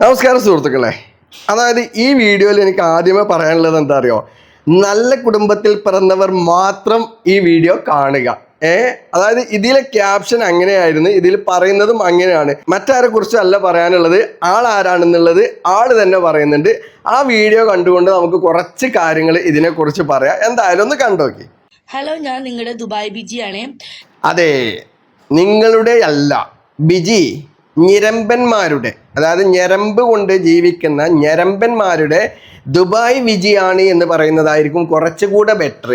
നമസ്കാരം സുഹൃത്തുക്കളെ. അതായത് ഈ വീഡിയോയിൽ എനിക്ക് ആദ്യമേ പറയാനുള്ളത് എന്താ അറിയോ നല്ല കുടുംബത്തിൽ പിറന്നവർ മാത്രം ഈ വീഡിയോ കാണുക. ഏ? അതായത് ഇതിലെ ക്യാപ്ഷൻ അങ്ങനെയായിരുന്നു ഇതിൽ പറയുന്നതും അങ്ങനെയാണ്. മറ്റാരെ കുറിച്ചും അല്ല പറയാനുള്ളത് ആൾ ആരാണെന്നുള്ളത് ആൾ തന്നെ പറയുന്നുണ്ട്. ആ വീഡിയോ കണ്ടുകൊണ്ട് നമുക്ക് കുറച്ച് കാര്യങ്ങൾ ഇതിനെ ഇതിനെക്കുറിച്ച് പറയാം. എന്തായാലും ഒന്ന് കണ്ടോക്കി ഹലോ ഞാൻ നിങ്ങളുടെ ദുബായ് ബിജിയാണ്. അതെ നിങ്ങളുടെ അല്ല ബിജി. ഞരമ്പന്മാരുടെ അതായത് ഞരമ്പ് കൊണ്ട് ജീവിക്കുന്ന ഞരമ്പന്മാരുടെ ദുബായ് വിജിയാണ് എന്ന് പറയുന്നതായിരിക്കും കുറച്ചുകൂടെ ബെറ്റർ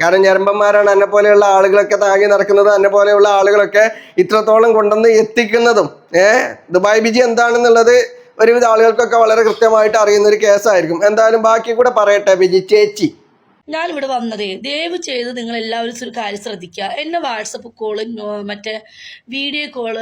കാരണം ഞരമ്പന്മാരാണ് എന്നെ പോലെയുള്ള ആളുകളൊക്കെ താങ്ങി നടക്കുന്നത് എന്നെ പോലെയുള്ള ആളുകളൊക്കെ ഇത്രത്തോളം കൊണ്ടുവന്ന് എത്തിക്കുന്നതും. ഏഹ് ദുബായ് ബിജി എന്താണെന്നുള്ളത് ഒരുവിധ ആളുകൾക്കൊക്കെ വളരെ കൃത്യമായിട്ട് അറിയുന്ന ഒരു കേസായിരിക്കും എന്തായാലും ബാക്കി കൂടെ പറയട്ടെ ബിജി ചേച്ചി. ഞാൻ ഇവിടെ വന്നതേ ദയവ് ചെയ്ത് നിങ്ങൾ എല്ലാവരും ഒരു കാര്യം ശ്രദ്ധിക്കുക. എന്നെ വാട്സപ്പ് കോൾ മറ്റേ വീഡിയോ കോൾ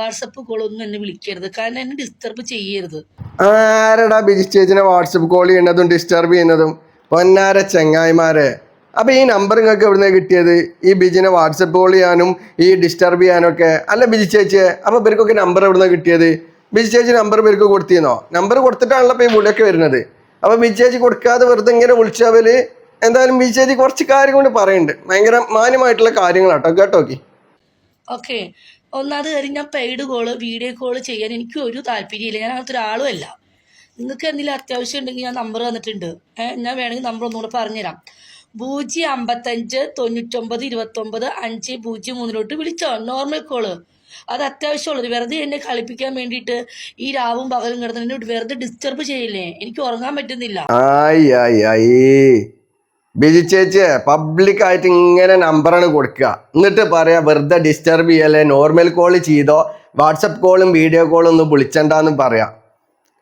വാട്സപ്പ് കോൾ ഒന്നും എന്നെ വിളിക്കരുത്. കാരണം എന്നെ ഡിസ്റ്റർബ് ചെയ്യരുത്. ആരടാ ബിജി ചേച്ചിനെ വാട്സപ്പ് കോൾ ചെയ്യുന്നതും ഡിസ്റ്റർബ് ചെയ്യുന്നതും? പൊന്നാര ചെങ്ങായിമാരെ. അപ്പൊ ഈ നമ്പർ നിങ്ങൾക്ക് എവിടുന്ന കിട്ടിയത്? ഈ ബിജിനെ വാട്സപ്പ് കോൾ ചെയ്യാനും ഈ ഡിസ്റ്റർബ് ചെയ്യാനും ഒക്കെ. അല്ല ബിജി ചേച്ചിയെ അപ്പൊ ഇവർക്കൊക്കെ നമ്പർ എവിടുന്ന കിട്ടിയത്? ബിജി ചേച്ചി നമ്പർ ഇവർക്ക് കൊടുത്തിരുന്നോ? നമ്പർ കൊടുത്തിട്ടാണല്ലോ ഇപ്പൊ ഈ വിളിയൊക്കെ വരുന്നത്. അപ്പൊ ബിജി ചേച്ചി കൊടുക്കാതെ വെറുതെ ഇങ്ങനെ വിളിച്ചവര് എന്തായാലും ചേച്ചി കുറച്ച് കാര്യം കൊണ്ട് പറയുന്നുണ്ട് ഭയങ്കര മാന്യമായിട്ടുള്ള കാര്യങ്ങളാട്ടോ. കേട്ടോ ഓക്കെ. ഒന്നാമത് കാര്യം ഞാൻ പെയ്ഡ് കോൾ വീഡിയോ കോൾ ചെയ്യാൻ എനിക്ക് ഒരു താല്പര്യമില്ല ഞാൻ അങ്ങനത്തെ ഒരാളും അല്ല. നിങ്ങൾക്ക് എന്തെങ്കിലും അത്യാവശ്യം ഉണ്ടെങ്കിൽ ഞാൻ നമ്പർ തന്നിട്ടുണ്ട്. ഞാൻ വേണമെങ്കിൽ നമ്പർ ഒന്നുകൂടെ പറഞ്ഞുതരാം. പൂജ്യം അമ്പത്തഞ്ച് തൊണ്ണൂറ്റൊമ്പത് ഇരുപത്തൊമ്പത് അഞ്ച് പൂജ്യം മൂന്നിലോട്ട് വിളിച്ചോ? നോർമൽ കോൾ അത് അത്യാവശ്യമുള്ളത് വെറുതെ എന്നെ കളിപ്പിക്കാൻ വേണ്ടിയിട്ട് ഈ രാവും പകലും കിടന്ന് എന്നെ വെറുതെ ഡിസ്റ്റർബ് ചെയ്യില്ലേ? എനിക്ക് ഉറങ്ങാൻ പറ്റുന്നില്ല. ആയി ആയി ആയി. ബിജി ചേച്ചി പബ്ലിക് ആയിട്ട് ഇങ്ങനെ നമ്പറാണ് കൊടുക്കുക. എന്നിട്ട് പറയാ വെറുതെ ഡിസ്റ്റർബ് ചെയ്യല്ലേ നോർമൽ കോൾ ചെയ്തോ വാട്സപ്പ് കോളും വീഡിയോ കോളും ഒന്നും വിളിച്ചണ്ടെന്ന് പറയാം.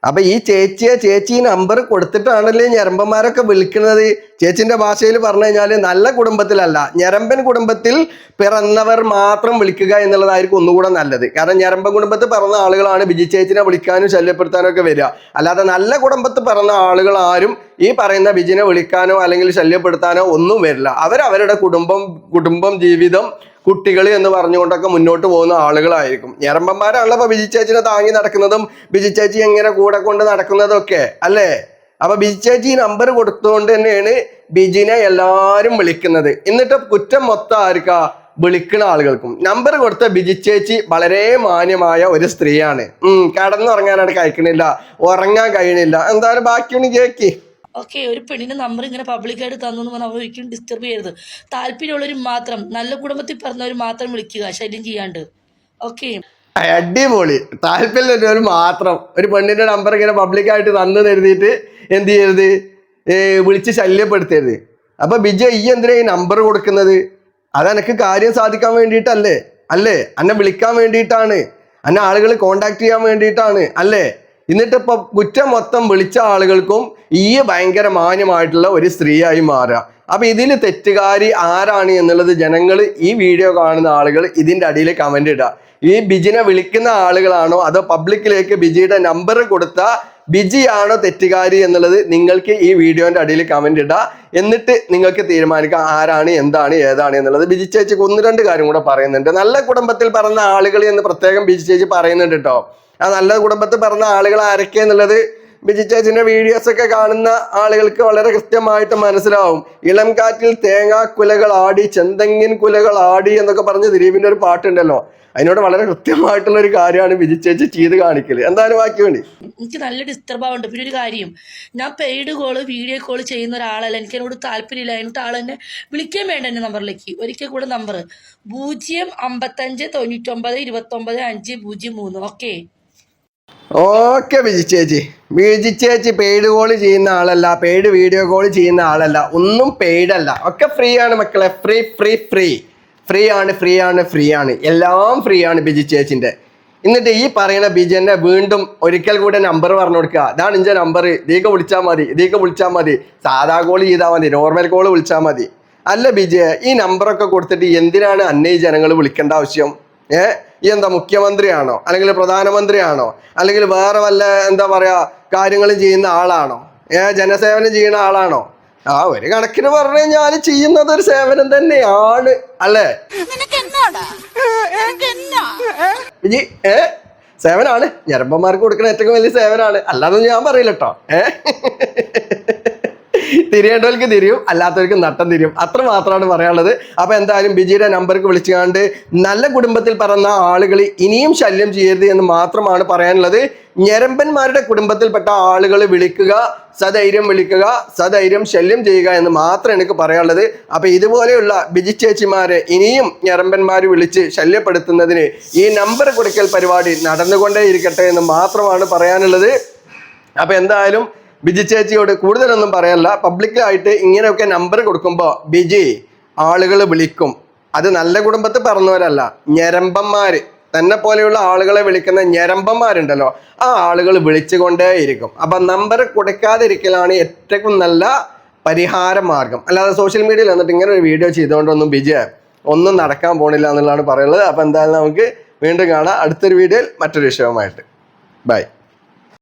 അപ്പൊ ഈ ചേച്ചിയെ ചേച്ചി നമ്പർ കൊടുത്തിട്ടാണല്ലേ ഞരമ്പന്മാരൊക്കെ വിളിക്കുന്നത്? ചേച്ചിന്റെ ഭാഷയിൽ പറഞ്ഞു കഴിഞ്ഞാൽ നല്ല കുടുംബത്തിലല്ല ഞരമ്പൻ കുടുംബത്തിൽ പിറന്നവർ മാത്രം വിളിക്കുക എന്നുള്ളതായിരിക്കും ഒന്നുകൂടെ നല്ലത്. കാരണം ഞരമ്പൻ കുടുംബത്തിൽ പിറന്ന ആളുകളാണ് ബിജി ചേച്ചിനെ വിളിക്കാനും ശല്യപ്പെടുത്താനും ഒക്കെ വരിക. അല്ലാതെ നല്ല കുടുംബത്തിൽ പിറന്ന ആളുകൾ ആരും ഈ പറയുന്ന ബിജിനെ വിളിക്കാനോ അല്ലെങ്കിൽ ശല്യപ്പെടുത്താനോ ഒന്നും വരില്ല. അവരവരുടെ കുടുംബം കുടുംബം ജീവിതം കുട്ടികൾ എന്ന് പറഞ്ഞുകൊണ്ടൊക്കെ മുന്നോട്ട് പോകുന്ന ആളുകളായിരിക്കും. ഞരമ്പന്മാരാണല്ലോ ഇപ്പൊ ബിജി ചേച്ചിനെ താങ്ങി നടക്കുന്നതും ബിജി ചേച്ചി എങ്ങനെ കൂടെ കൊണ്ട് നടക്കുന്നതും ഒക്കെ അല്ലേ? അപ്പൊ ബിജി ചേച്ചി നമ്പർ കൊടുത്തുകൊണ്ട് തന്നെയാണ് ബിജിനെ എല്ലാവരും വിളിക്കുന്നത്. എന്നിട്ട് കുറ്റം മൊത്തം ആർക്കാ? വിളിക്കുന്ന ആളുകൾക്കും. നമ്പർ കൊടുത്ത ബിജി ചേച്ചി വളരെ മാന്യമായ ഒരു സ്ത്രീയാണ്. ഉം കടന്നുറങ്ങാനായിട്ട് കഴിക്കണില്ല ഉറങ്ങാൻ കഴിയണില്ല. എന്തായാലും ബാക്കിയൊന്നും കേക്കി ഓക്കെ ഒരു പെണ്ണിന്റെ നമ്പർ ഇങ്ങനെ പബ്ലിക്കായിട്ട് തന്നു എന്ന് പറഞ്ഞാൽ അവർ ഒരിക്കലും ഡിസ്റ്റർബ് ചെയ്യരുത്. താല്പര്യമുള്ളവർ മാത്രം നല്ല കുടുംബത്തിൽ പറഞ്ഞവർ മാത്രം വിളിക്കുക ശല്യം ചെയ്യാണ്ട്. ഓക്കെ അടിപൊളി. താല്പര്യം മാത്രം. ഒരു പെണ്ണിന്റെ നമ്പർ ഇങ്ങനെ പബ്ലിക്കായിട്ട് തന്നു കരുതിയിട്ട് എന്ത് ചെയ്യരുത്? വിളിച്ച് ശല്യപ്പെടുത്തരുത്. അപ്പൊ ബിജു ഈ എന്തിനാ ഈ നമ്പർ കൊടുക്കുന്നത്? അത് എനക്ക് കാര്യം സാധിക്കാൻ വേണ്ടിയിട്ടല്ലേ? അല്ലേ? എന്നെ വിളിക്കാൻ വേണ്ടിയിട്ടാണ്. എന്നെ ആളുകൾ കോണ്ടാക്ട് ചെയ്യാൻ വേണ്ടിയിട്ടാണ്. അല്ലേ? എന്നിട്ട് ഇപ്പൊ കുറ്റം മൊത്തം വിളിച്ച ആളുകൾക്കും ഈ ഭയങ്കര മാന്യമായിട്ടുള്ള ഒരു സ്ത്രീയായി മാറുക. അപ്പൊ ഇതിൽ തെറ്റുകാരി ആരാണ് എന്നുള്ളത് ജനങ്ങൾ ഈ വീഡിയോ കാണുന്ന ആളുകൾ ഇതിന്റെ അടിയിൽ കമന്റ് ഇടുക. ഈ ബിജിനെ വിളിക്കുന്ന ആളുകളാണോ അതോ പബ്ലിക്കിലേക്ക് ബിജിയുടെ നമ്പർ കൊടുത്ത ബിജിയാണോ തെറ്റുകാരി എന്നുള്ളത് നിങ്ങൾക്ക് ഈ വീഡിയോന്റെ അടിയിൽ കമന്റ് ഇടുക. എന്നിട്ട് നിങ്ങൾക്ക് തീരുമാനിക്കാം ആരാണ് എന്താണ് ഏതാണ് എന്നുള്ളത്. ബിജി ചേച്ചിക്ക് ഒന്ന് രണ്ട് കാര്യം കൂടെ പറയുന്നുണ്ട്. നല്ല കുടുംബത്തിൽ പറഞ്ഞ ആളുകൾ എന്ന് പ്രത്യേകം ബിജി ചേച്ചി പറയുന്നുണ്ട് കേട്ടോ ആ നല്ല കുടുംബത്തിൽ പറഞ്ഞ ആളുകൾ ആരൊക്കെ എന്നുള്ളത് ബിജി ചേച്ചിന്റെ വീഡിയോസ് ഒക്കെ കാണുന്ന ആളുകൾക്ക് വളരെ കൃത്യമായിട്ട് മനസ്സിലാവും. ഇളം കാറ്റിൽ തേങ്ങാ കുലകൾ ആടി ചെന്തെങ്ങിൻ കുലകൾ ആടി എന്നൊക്കെ പറഞ്ഞ് ദിലീപിന്റെ ഒരു പാട്ടുണ്ടല്ലോ. അതിനോട് വളരെ കൃത്യമായിട്ടുള്ള ഒരു കാര്യമാണ് ബിജി ചേച്ചി ചെയ്ത് കാണിക്കൽ. എന്തായാലും ബാക്കി വേണ്ടി. എനിക്ക് നല്ല ഡിസ്റ്റർബ് ആവുന്നുണ്ട്. പിന്നെ ഒരു കാര്യം ഞാൻ പെയ്ഡ് കോൾ വീഡിയോ കോൾ ചെയ്യുന്ന ഒരാളല്ല. എനിക്ക് എന്നോട് താല്പര്യമില്ല. എന്നിട്ട് ആൾ എന്നെ വിളിക്കാൻ വേണ്ട എന്റെ നമ്പറിലേക്ക് ഒരിക്കൽ കൂടെ നമ്പർ പൂജ്യം അമ്പത്തഞ്ച് തൊണ്ണൂറ്റൊമ്പത് ഇരുപത്തൊമ്പത് അഞ്ച് പൂജ്യം മൂന്ന്. ഓക്കെ ഓക്കെ ബിജി ചേച്ചി. ബിജി ചേച്ചി പെയ്ഡ് കോൾ ചെയ്യുന്ന ആളല്ല പെയ്ഡ് വീഡിയോ കോൾ ചെയ്യുന്ന ആളല്ല. ഒന്നും പെയ്ഡ് അല്ല. ഒക്കെ ഫ്രീ ആണ് മക്കളെ. ഫ്രീ ഫ്രീ ഫ്രീ ഫ്രീ ആണ് ഫ്രീ ആണ് ഫ്രീ ആണ്. എല്ലാം ഫ്രീ ആണ് ബിജി ചേച്ചിന്റെ എന്നിട്ട് ഈ പറയുന്ന ബിജന്റെ വീണ്ടും ഒരിക്കൽ കൂടെ നമ്പർ പറഞ്ഞു കൊടുക്കുക. അതാണ് ഇഞ്ച നമ്പർ ഇതീക്ക് വിളിച്ചാൽ മതി. ഇതീക്ക് വിളിച്ചാൽ മതി. സാധാ കോൾ ചെയ്താൽ മതി. നോർമൽ കോൾ വിളിച്ചാൽ മതി. അല്ല ബിജയ ഈ നമ്പറൊക്കെ കൊടുത്തിട്ട് എന്തിനാണ് അന്നേ ജനങ്ങൾ വിളിക്കേണ്ട ആവശ്യം? ഏ? ഈ എന്താ മുഖ്യമന്ത്രിയാണോ? അല്ലെങ്കിൽ പ്രധാനമന്ത്രിയാണോ? അല്ലെങ്കിൽ വേറെ വല്ല എന്താ പറയാ കാര്യങ്ങൾ ചെയ്യുന്ന ആളാണോ? ഏ ജനസേവനം ചെയ്യുന്ന ആളാണോ? ആ ഒരു കണക്കിന് പറഞ്ഞു കഴിഞ്ഞാൽ ചെയ്യുന്നത് ഒരു സേവനം തന്നെയാണ്. അല്ലേ? ഏ സേവനാണ്. ഞരമ്പന്മാർക്ക് കൊടുക്കുന്ന ഏറ്റവും വലിയ സേവനാണ്. അല്ലാതെ ഞാൻ പറയില്ല കേട്ടോ ഏ? തിരിയേണ്ടവർക്ക് തിരിയും അല്ലാത്തവർക്ക് നട്ടം തിരിയും. അത്ര മാത്രമാണ് പറയാനുള്ളത്. അപ്പൊ എന്തായാലും ബിജിയുടെ നമ്പർക്ക് വിളിച്ചുകൊണ്ട് നല്ല കുടുംബത്തിൽ പറഞ്ഞ ആളുകൾ ഇനിയും ശല്യം ചെയ്യരുത് എന്ന് മാത്രമാണ് പറയാനുള്ളത്. ഞരമ്പന്മാരുടെ കുടുംബത്തിൽപ്പെട്ട ആളുകൾ വിളിക്കുക സധൈര്യം വിളിക്കുക സധൈര്യം ശല്യം ചെയ്യുക എന്ന് മാത്രം എനിക്ക് പറയാനുള്ളത്. അപ്പൊ ഇതുപോലെയുള്ള ബിജി ചേച്ചിമാരെ ഇനിയും ഞരമ്പന്മാർ വിളിച്ച് ശല്യപ്പെടുത്തുന്നതിന് ഈ നമ്പർ കൊടുക്കൽ പരിപാടി നടന്നുകൊണ്ടേ ഇരിക്കട്ടെ എന്ന് മാത്രമാണ് പറയാനുള്ളത്. അപ്പൊ എന്തായാലും ബിജി ചേച്ചിയോട് കൂടുതലൊന്നും പറയല്ല. പബ്ലിക്കായിട്ട് ഇങ്ങനെയൊക്കെ നമ്പർ കൊടുക്കുമ്പോൾ ബിജി ആളുകൾ വിളിക്കും. അത് നല്ല കുടുംബത്തിൽ പറഞ്ഞവരല്ല ഞരമ്പന്മാർ തന്നെ പോലെയുള്ള ആളുകളെ വിളിക്കുന്ന ഞരമ്പന്മാരുണ്ടല്ലോ ആ ആളുകൾ വിളിച്ചുകൊണ്ടേയിരിക്കും. അപ്പൊ നമ്പർ കൊടുക്കാതിരിക്കലാണ് ഏറ്റവും നല്ല പരിഹാര മാർഗം. അല്ലാതെ സോഷ്യൽ മീഡിയയിൽ വന്നിട്ട് ഇങ്ങനെ ഒരു വീഡിയോ ചെയ്തുകൊണ്ടൊന്നും ബിജി ഒന്നും നടക്കാൻ പോണില്ല എന്നുള്ളതാണ് പറയുന്നത്. അപ്പോൾ എന്തായാലും നമുക്ക് വീണ്ടും കാണാം. അടുത്തൊരു വീഡിയോയിൽ മറ്റൊരു വിഷയവുമായിട്ട്. ബൈ